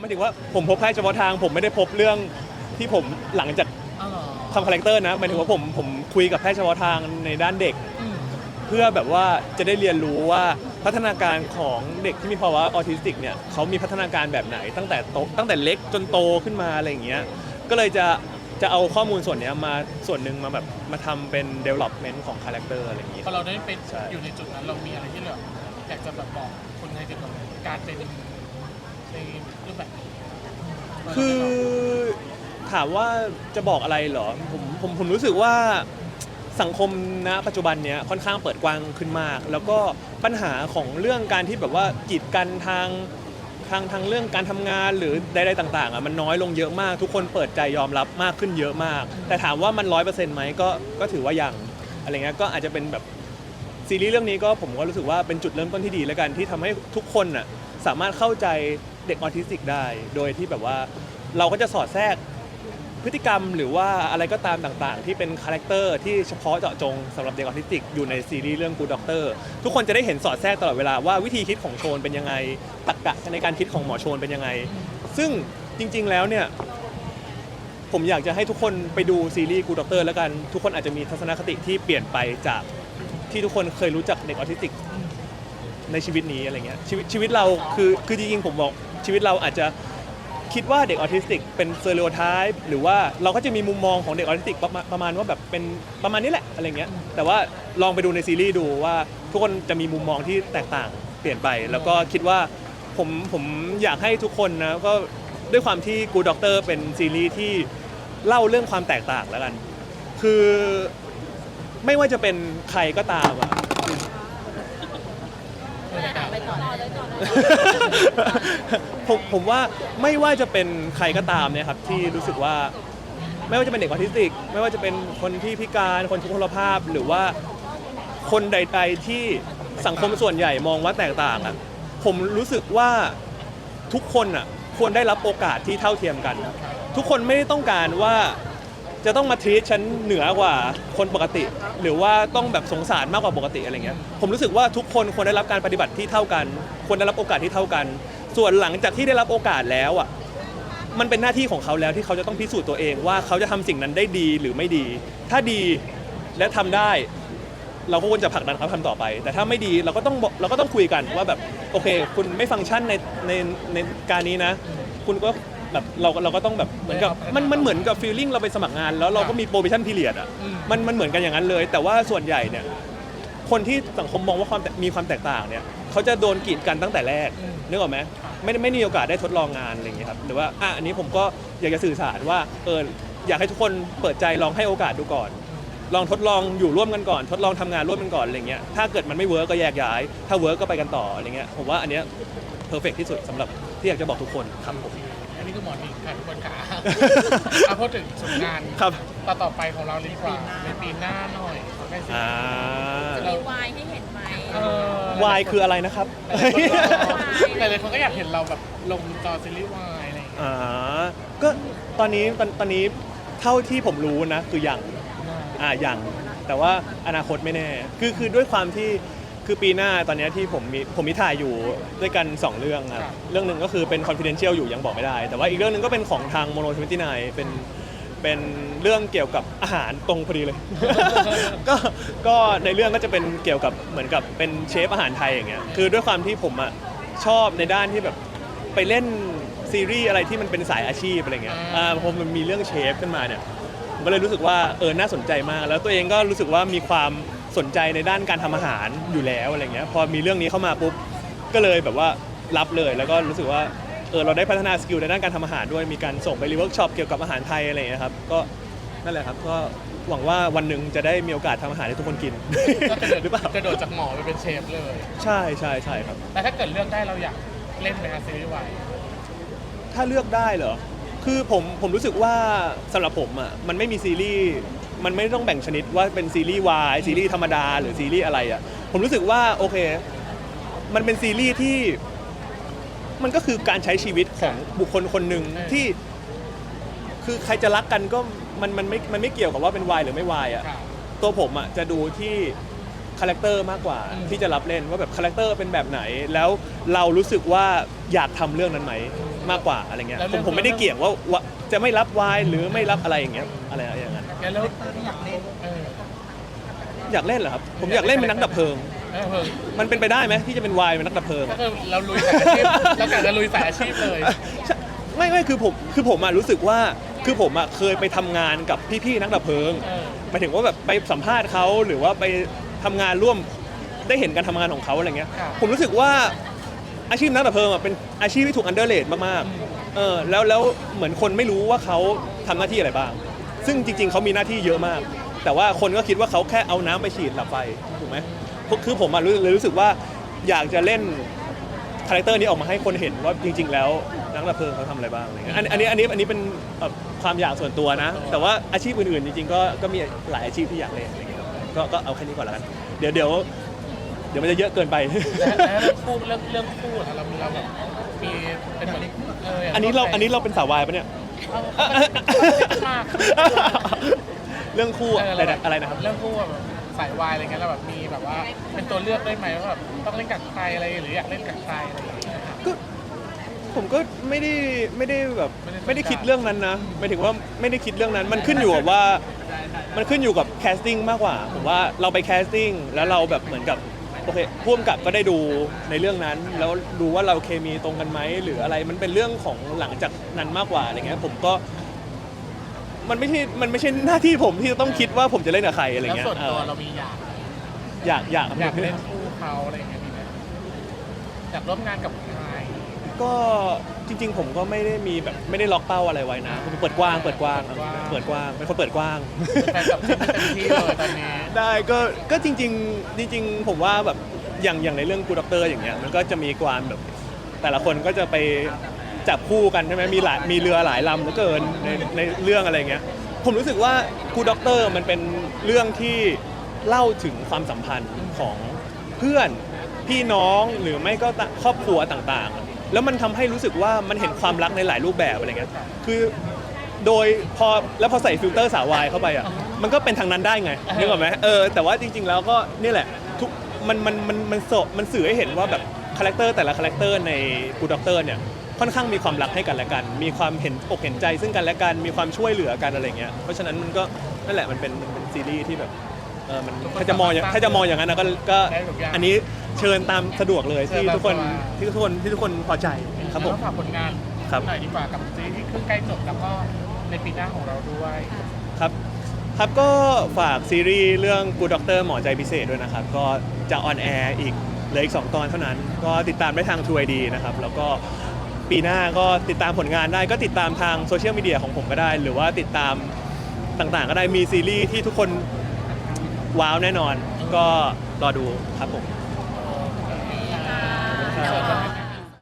หมายถึงว่าผมพบแพทย์เฉพาะทาง ผมไม่ได้พบเรื่องที่ผมหลังจากอ๋อเหรอทำคาแรคเตอร์นะหมายถึงว่าผมผมคุยกับแพทย์เฉพาะทางในด้านเด็ก อืมเพื่อแบบว่าจะได้เรียนรู้ว่าพัฒนาการของเด็กที่มีภาวะออทิสติกเนี่ยเขามีพัฒนาการแบบไหนตั้งแต่โตตั้งแต่เล็กจนโตขึ้นมาอะไรอย่างเงี้ยก็เลยจะจะเอาข้อมูลส่วนเนี้ยมาส่วนหนึ่งมาแบบมาทำเป็น development ของคาแรคเตอร์อะไรอย่างเงี้ย พอเราได้เป็นใช่ อยู่ในจุดนั้นเรามีอะไรที่เราอยากจะแบบบอกคนไทยเกี่ยวกับการเป็นใน รูปแบบนี้คือถามว่าจะบอกอะไรเหรอผมผมผมรู้สึกว่าสังคมณปัจจุบันเนี้ยค่อนข้างเปิดกว้างขึ้นมาก แล้วก็ปัญหาของเรื่องการที่แบบว่ากีดกันทางทางทางเรื่องการทำงานหรือใดๆต่างๆอะมันน้อยลงเยอะมาก ทุกคนเปิดใจยอมรับมากขึ้นเยอะมาก แต่ถามว่ามันร้อยเปอร์เซ็นต์ไหมก็ก็ถือว่ายังอะไรเงี้ยก็อาจจะเป็นแบบซีรีส์เรื่องนี้ก็ผมก็รู้สึกว่าเป็นจุดเริ่มต้นที่ดีแล้วกันที่ทำให้ทุกคนน่ะสามารถเข้าใจ เด็กออทิสติกได้ โดยที่แบบว่าเราก็จะสอดแทรกพฤติกรรมหรือว่าอะไรก็ตามต่างๆ ที่เป็นคาแรคเตอร์ที่เฉพาะเจาะจงสำหรับเด็กออทิสติกอยู่ในซีรีส์เรื่อง Good Doctor ทุกคนจะได้เห็นสอดแทรกตลอดเวลาว่าวิธีคิดของโชนเป็นยังไงตรรกะในการคิดของหมอโชนเป็นยังไง ซึ่งจริงๆแล้วเนี่ยผมอยากจะให้ทุกคนไปดูซีรีส์ Good Doctor แล้วกันทุกคนอาจจะมีทัศนคติที่เปลี่ยนไปจากที่ทุกคนเคยรู้จักเด็กออทิสติกในชีวิตนี้อะไรเงี้ยชีวิตชีวิตเราคือคือจริงๆผมบอก ชีวิตเราอาจจะคิดว่าเด็กออทิสติกเป็นเซอร์เรโอไทป์หรือว่าเราก็จะมีมุมมองของเด็กออทิสติกประมาณประมาณว่าแบบเป็นประมาณนี้แหละอะไรเงี้ยแต่ว่าลองไปดูในซีรีส์ดูว่าทุกคนจะมีมุมมองที่แตกต่างเปลี่ยนไป แล้วก็คิดว่าผมผมอยากให้ทุกคนนะก็ด้วยความที่กูด็อกเตอร์เป็นซีรีส์ที่เล่าเรื่องความแตกต่างแล้วกัน คือไม่ว่าจะเป็นใครก็ตามอะ ไปต่อ เลยต่อเลยผมผมว่าไม่ว่าจะเป็นใครก็ตามเนี่ยครับที่รู้สึกว่า ไม่ว่าจะเป็นเด็กออทิสติก ไม่ว่าจะเป็นคนที่พิการคนทุพพลภาพ หรือว่าคนใด ๆที่สังคมส่วนใหญ่มองว่าแตกต่างอะผมรู้สึกว่าทุกคนอะควรได้รับโอกาสที่เท่าเทียมกัน ทุกคนไม่ได้ต้องการว่า จะต้องมาทีฉันเหนือกว่าคนปกติ หรือว่าต้องแบบสงสารมากกว่าปกติอะไรเงี้ยผมรู้สึกว่าทุกคนควรได้รับการปฏิบัติที่เท่ากัน ควรได้รับโอกาสที่เท่ากัน ส่วนหลังจากที่ได้รับโอกาสแล้วอะมันเป็นหน้าที่ของเขาแล้วที่เขาจะต้องพิสูจน์ตัวเองว่าเขาจะทำสิ่งนั้นได้ดีหรือไม่ดี ถ้าดีและทำได้ เราก็ควรจะผลักดันเขาทำต่อไป แต่ถ้าไม่ดีเราก็ต้องบอกเราก็ต้องคุยกันว่าแบบโอเค คุณไม่ฟังก์ชันในในในการนี้นะ คุณก็ แบบเราเราก็ต้องแบบเหมือนกับมันมันเหมือนกับฟีลลิ่งเราไปสมัครงานแล้วเราก็มีโปร a t ชั่นพีเรียดอะอืมมันมันเหมือนกันอย่างนั้นเลย แต่ว่าส่วนใหญ่เนี่ยคนที่สังคมมองว่าความแตมีความแตกต่างเนี่ยเขาจะโดนกีดกันตั้งแต่แรกอืมนึกออกไหมไม่ได้ไม่มีโอกาสได้ทดลองงานอะไรอย่างเงี้ยครับหรือว่าอะอันนี้ผมก็อยากจะสื่อสารว่าเอออยากให้ทุกคนเปิดใจลองให้โอกาสดูก่อน ลองทดลองอยู่ร่วมกันก่อน ทดลองทำงานร่วมกันก่อนอะไรเงี้ยถ้าเกิดมันไม่เวิร์กก็แยกย้าย ถ้าเวิร์กก็ไปกันต่ออะไรเงี้ยผมว่าอันเนี้ยเพอร์เฟกที่สุดสำหรับที่อยากจะบอกทุกคนครับผมอั นนี้คือหมอหนิงค่ะทุกคนค่ะเอาพูดถึงผลงานครับ ต่อต่อไปของเราเลยดีกว่าในปีหน้าหน่อยใกล้สิอ่ามีวายให้เห็นไหม เออวายคืออะไรนะครับ หลายๆคนก็อยากเห็นเราแบบลงจอซีรีส์วายอะไรอย่างเงี้ยอ่าก็ตอนนี้ตอนตอนนี้เท่าที่ผมรู้นะ คือยังอ่ายังแต่ว่าอนาคตไม่แน่ คือคือด้วยความที่ คือปีหน้าตอนเนี้ยที่ผมมีผมมีถ่ายอยู่ด้วยกัน 2 เรื่องครับเรื่องหนึ่งก็คือเป็น confidential อยู่ยังบอกไม่ได้ แต่ว่าอีกเรื่องหนึ่งก็เป็นของทาง mono 29เป็นเป็นเรื่องเกี่ยวกับอาหารตรงพอดีเลย ก็ก็ในเรื่องก็จะเป็นเกี่ยวกับเหมือนกับเป็นเชฟอาหารไทยอย่างเงี้ยคือด้วยความที่ผมอะชอบในด้านที่แบบไปเล่นซีรีส์อะไรที่มันเป็นสายอาชีพอะไรเงี้ยอ่าพอมันมีเรื่องเชฟขึ้นมาเนี่ยผมก็เลยรู้สึกว่าเออน่าสนใจมาก แล้วตัวเองก็รู้สึกว่ามีความ สนใจในด้านการทำอาหารอยู่แล้วอะไรเงี้ยพอมีเรื่องนี้เข้ามาปุ๊บก็เลยแบบว่ารับเลยแล้วก็รู้สึกว่าเออเราได้พัฒนาสกิลในด้านการทำอาหารด้วยมีการส่งไปรีเวิร์กช็อปเกี่ยวกับอาหารไทยอะไรเงี้ยครับก็นั่นแหละครับก็หวังว่าวันหนึ่งจะได้มีโอกาสทำอาหารให้ทุกคนกิน ก็กระโดดหรือเปล่ากระโดดจากหมอไปเป็นเชฟเลย ใช่ใช่ใช่ครับ แต่ถ้าเกิดเลือกได้เราอยากเล่นไหมคะซีรีส์วาย ถ้าเลือกได้เหรอ คือผมผมรู้สึกว่าสำหรับผมอะมันไม่มีซีรีส์ มันไม่ต้องแบ่งชนิดว่าเป็นซีรีส์วายซีรีส์ธรรมดาหรือซีรีส์อะไรอะผมรู้สึกว่าโอเค มันเป็นซีรีส์ที่ มันก็คือการใช้ชีวิตของบุคคลคนหนึ่งที่ คือใครจะรักกันก็มันมันไม่มันไม่เกี่ยวกับว่าเป็นวายหรือไม่วายอะค่ะตัวผมอะจะดูที่คาแรคเตอร์มากกว่าอืมที่จะรับเล่นว่าแบบคาแรคเตอร์เป็นแบบไหน แล้วเรารู้สึกว่าอยากทำเรื่องนั้นไหมมากกว่าอะไรเงี้ยแล้วผเรื่มองผมไม่ได้เกี่ยงว่าว่าจะไม่รับวายหรือไม่รับอะไรอย่างเงี้ยอะไรอย่างนั้นงั้นแล้วเออ อยากเล่นเหรอครับ ผมอยากเล่นเป็นนักดับเพลิง เออเพิ่งมันเป็นไปได้ไหมที่จะเป็นวายเป็นนักดับเพลิงก็อะ คือเราลุยสายอาชีพเรากะจะลุยสายอาชีพเลย ใช่ไม่ไม่คือผมคือผมอะรู้สึกว่าคือผมอะเคยไปทำงานกับพี่ๆนักดับเพลิงเออ หมายถึงว่าแบบไปสัมภาษณ์เขาหรือว่าไปทำงานร่วมได้เห็นการทำงานของเขาอะไรเงี้ย ครับ ผมรู้สึกว่าอาชีพนักดับเพลิงอะเป็นอาชีพที่ถูกอันเดอร์เลดมากอืมๆเออแล้วแล้วเหมือนคนไม่รู้ว่าเขาทำหน้าที่อะไรบ้าง ซึ่งจริงๆเขามีหน้าที่เยอะมาก แต่ว่าคนก็คิดว่าเขาแค่เอาน้ำไปฉีดดับไฟถูกไหมคือผมอะรู้เลยรู้สึกว่าอยากจะเล่นคาแรคเตอร์นี้ออกมาให้คนเห็นว่าจริง ๆ แล้วนักดับเพลิงเขาทำอะไรบ้างอะไรเงี้ยอันอันนี้อันนี้อันนี้เป็นเอ่อความอยากส่วนตัวนะ แต่ว่าอาชีพอื่นๆจริงๆก็ก็มีหลายอาชีพที่อยากเล่นอะไรเงี้ยก็ก็เอาแค่นี้ก่อนแล้วกันเดี๋ยวเดี๋ยวเดี๋ยวมันจะเยอะเกินไปแล้วแล้วเรื่องคู่เรื่องเรื่องคู่อะเราเราแบบมีเป็นแบบเอออย่างอันนี้เราอันนี้เราเป็นสาววายปะเนี่ย เอาเอามากเรื่องคู่เอออะไรเราแบนะอะไรนะครับ เรื่องคู่แบบสายวายอะไรเงี้ยเราแบบมีแบบว่าเป็นตัวเลือกได้ไหมว่าแบบต้องเล่นกับใครอะไรหรืออยากเล่นกับใครอะไรอย่างเงี้ยครับ ก็ผมก็ไม่ได้ไม่ได้แบบไม่ได้ไม่ได้คิดเรื่องนั้นนะหมายถึงว่าไม่ได้คิดเรื่องนั้น มันขึ้นอยู่กับว่ามันขึ้นอยู่กับแคสติ้งมากกว่าผมว่าเราไปแคสติ้งแล้วเราแบบเหมือนกับโอเคพ่วงกับก็ได้ดูในเรื่องนั้น แล้วดูว่าเราเคมีตรงกันไหมหรืออะไรมันเป็นเรื่องของหลังจากนั้นมากกว่าอะไรเงี้ยผมก็ มันไม่ใช่ มันไม่ใช่หน้าที่ผมที่จะต้องคิดว่าผมจะเล่นกับใครอะไรแล้วเงี้ยส่วนตัวเออเรามีอยากอยากอยาก อยากเล่นคู่เขาอะไรอย่างเงี้ยมีไหมอยากร่วมงานกับใครก็จริง ๆ ผมก็ไม่ได้มีแบบไม่ได้ล็อกเป้าอะไรไว้นะผมเปิดกว้างเปิดกว้างเปิดกว้างเป็นคนเปิดกว้างเป็นแฟนกับเต็มที่เลยตอนนี้ได้ก็ก็จริง ๆ จริง ๆ ผมว่าแบบอย่างอย่างในเรื่องกูด็อกเตอร์อย่างเงี้ยมันก็จะมีความแบบแต่ละคนก็จะไป จับคู่กันใช่ไหมมีหลายมีเรือหลายลำเหลือเกินในในเรื่องอะไรเงี้ย ผมรู้สึกว่ากูด็อกเตอร์มันเป็นเรื่องที่เล่าถึงความสัมพันธ์ของเพื่อนพี่น้องหรือไม่ก็ครอบครัวต่างๆ แล้วมันทำให้รู้สึกว่ามันเห็นความรักในหลายรูปแบบอะไรเงี้ยคือโดยพอแล้วพอใส่ฟิลเตอร์สาววายเข้าไปอะมันก็เป็นทางนั้นได้ไงนึกออกไหมเออแต่ว่าจริง ๆ แล้วก็นี่แหละทุกมันมันมันมันสมันสื่อให้เห็นว่าแบบคาแรคเตอร์แต่ละคาแรคเตอร์ในกูด็อกเตอร์เนี่ย ค่อนข้างมีความรักให้กันและกัน มีความเห็นอกเห็นใจซึ่งกันและกัน มีความช่วยเหลือกันอะไรเงี้ย เพราะฉะนั้นมันก็นั่นแหละมันเป็นมันเป็นซีรีส์ที่แบบเออมันถ้าจะมองอย่างถ้าจะมองอย่างนั้นนะก็ก็ได้ทุกอย่าง อันนี้เชิญตามสะดวกเลยเชิญที่ตามทุกคนสบายที่ทุกคนที่ทุกคนพอใจครับผม แล้วก็ฝากผลงานครับ หน่อยดีกว่ากับซีรีส์ที่เพิ่งใกล้จบแล้วก็ในปีหน้าของเราด้วยครับครับก็ฝากซีรีส์เรื่องกูด็อกเตอร์หมอใจพิเศษด้วยนะครับ ก็จะออนแอร์อีกเหลืออีก 2 ตอนเท่านั้น ก็ติดตามได้ทาง True ID นะครับ แล้วก็ ปีหน้าก็ติดตามผลงานได้ก็ติดตามทางโซเชียลมีเดียของผมก็ได้ หรือว่าติดตามต่างๆ ก็ได้มีซีรีส์ที่ทุกคนว้าวแน่นอน ก็รอดูครับผม ค่ะ